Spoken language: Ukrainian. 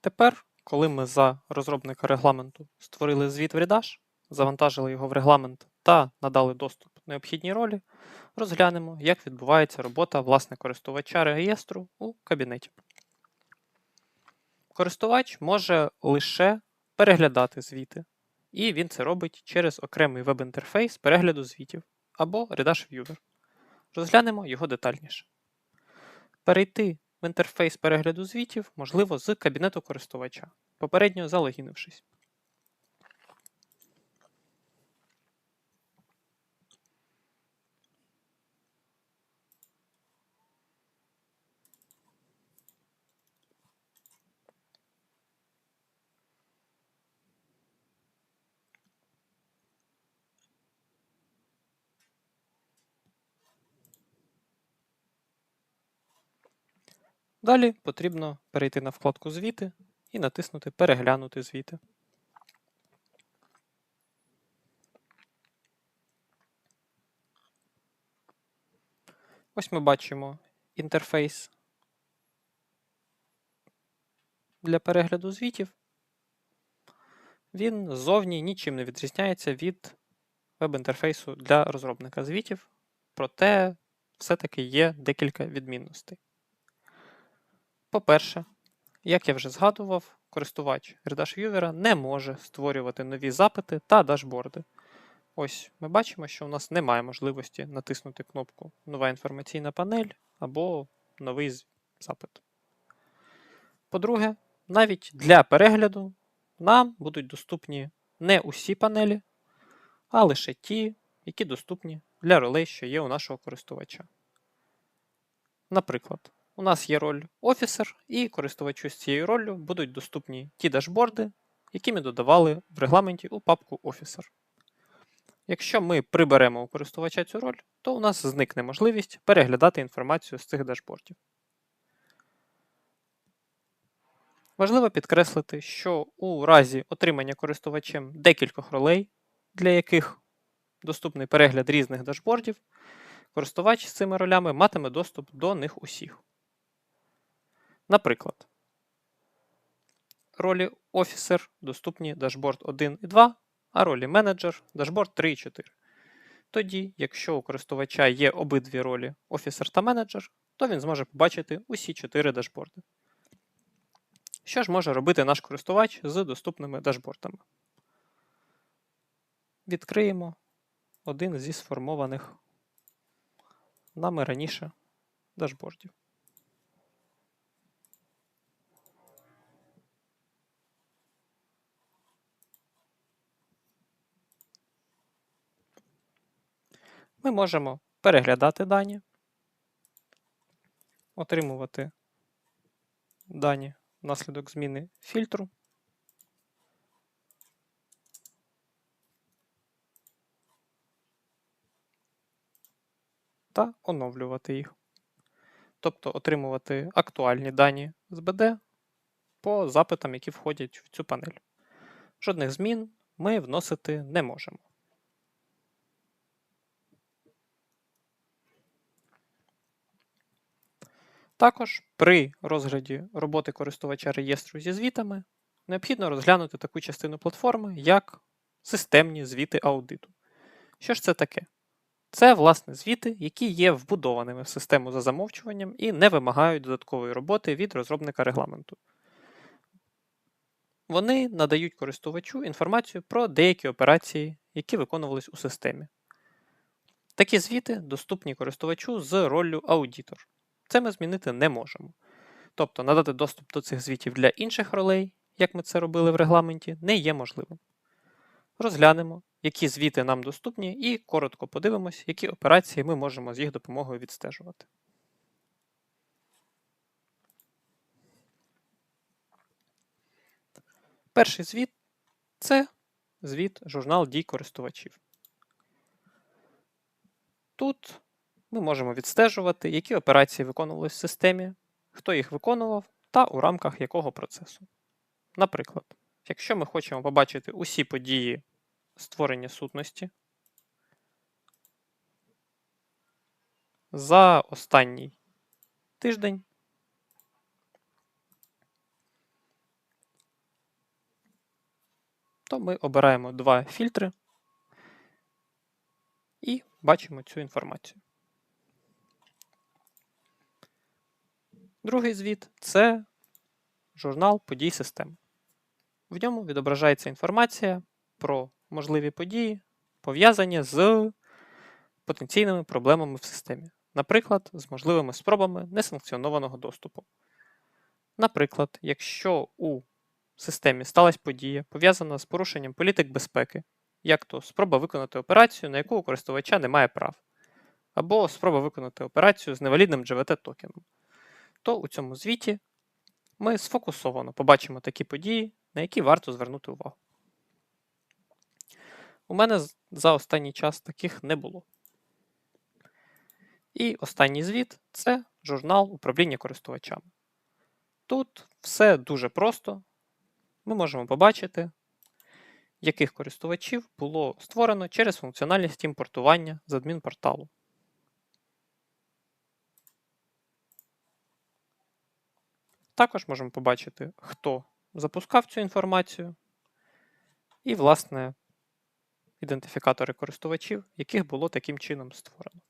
Тепер, коли ми за розробника регламенту створили звіт в Redash, завантажили його в регламент та надали доступ необхідній ролі, розглянемо, як відбувається робота власне користувача реєстру у кабінеті. Користувач може лише переглядати звіти, і він це робить через окремий веб-інтерфейс перегляду звітів або Redash Viewer. Розглянемо його детальніше. Перейти в інтерфейс перегляду звітів можливо з кабінету користувача, попередньо залогінившись. Далі потрібно перейти на вкладку Звіти і натиснути Переглянути звіти. Ось ми бачимо інтерфейс для перегляду звітів. Він ззовні нічим не відрізняється від веб-інтерфейсу для розробника звітів, проте все-таки є декілька відмінностей. По-перше, як я вже згадував, користувач Redash Viewer не може створювати нові запити та дашборди. Ось ми бачимо, що у нас немає можливості натиснути кнопку Нова інформаційна панель або Новий запит. По-друге, навіть для перегляду нам будуть доступні не усі панелі, а лише ті, які доступні для ролей, що є у нашого користувача. Наприклад, у нас є роль Officer, і користувачу з цією роллю будуть доступні ті дашборди, які ми додавали в регламенті у папку Officer. Якщо ми приберемо у користувача цю роль, то у нас зникне можливість переглядати інформацію з цих дашбордів. Важливо підкреслити, що у разі отримання користувачем декількох ролей, для яких доступний перегляд різних дашбордів, користувач з цими ролями матиме доступ до них усіх. Наприклад, ролі Officer доступні дашборд 1 і 2, а ролі Manager дашборд 3 і 4. Тоді, якщо у користувача є обидві ролі Officer та Manager, то він зможе побачити усі 4 дашборди. Що ж може робити наш користувач з доступними дашбордами? Відкриємо один зі сформованих нами раніше дашбордів. Ми можемо переглядати дані, отримувати дані внаслідок зміни фільтру. Та оновлювати їх. Тобто отримувати актуальні дані з БД по запитам, які входять в цю панель. Жодних змін ми вносити не можемо. Також при розгляді роботи користувача реєстру зі звітами необхідно розглянути таку частину платформи, як системні звіти аудиту. Що ж це таке? Це, власне, звіти, які є вбудованими в систему за замовчуванням і не вимагають додаткової роботи від розробника регламенту. Вони надають користувачу інформацію про деякі операції, які виконувались у системі. Такі звіти доступні користувачу з роллю аудитор. Це ми змінити не можемо. Тобто надати доступ до цих звітів для інших ролей, як ми це робили в регламенті, не є можливим. Розглянемо, які звіти нам доступні, і коротко подивимось, які операції ми можемо з їх допомогою відстежувати. Перший звіт це звіт журнал дій користувачів. Тут ми можемо відстежувати, які операції виконувалися в системі, хто їх виконував та у рамках якого процесу. Наприклад, якщо ми хочемо побачити усі події створення сутності за останній тиждень, то ми обираємо два фільтри і бачимо цю інформацію. Другий звіт це журнал подій системи. В ньому відображається інформація про можливі події, пов'язані з потенційними проблемами в системі, наприклад, з можливими спробами несанкціонованого доступу. Наприклад, якщо у системі сталася подія, пов'язана з порушенням політик безпеки, як то спроба виконати операцію, на яку у користувача немає прав, або спроба виконати операцію з невалідним GVT токеном, то у цьому звіті ми сфокусовано побачимо такі події, на які варто звернути увагу. У мене за останній час таких не було. І останній звіт це журнал управління користувачами. Тут все дуже просто. Ми можемо побачити, яких користувачів було створено через функціональність імпортування з адмінпорталу. Також можемо побачити, хто запускав цю інформацію, і, власне, ідентифікатори користувачів, яких було таким чином створено.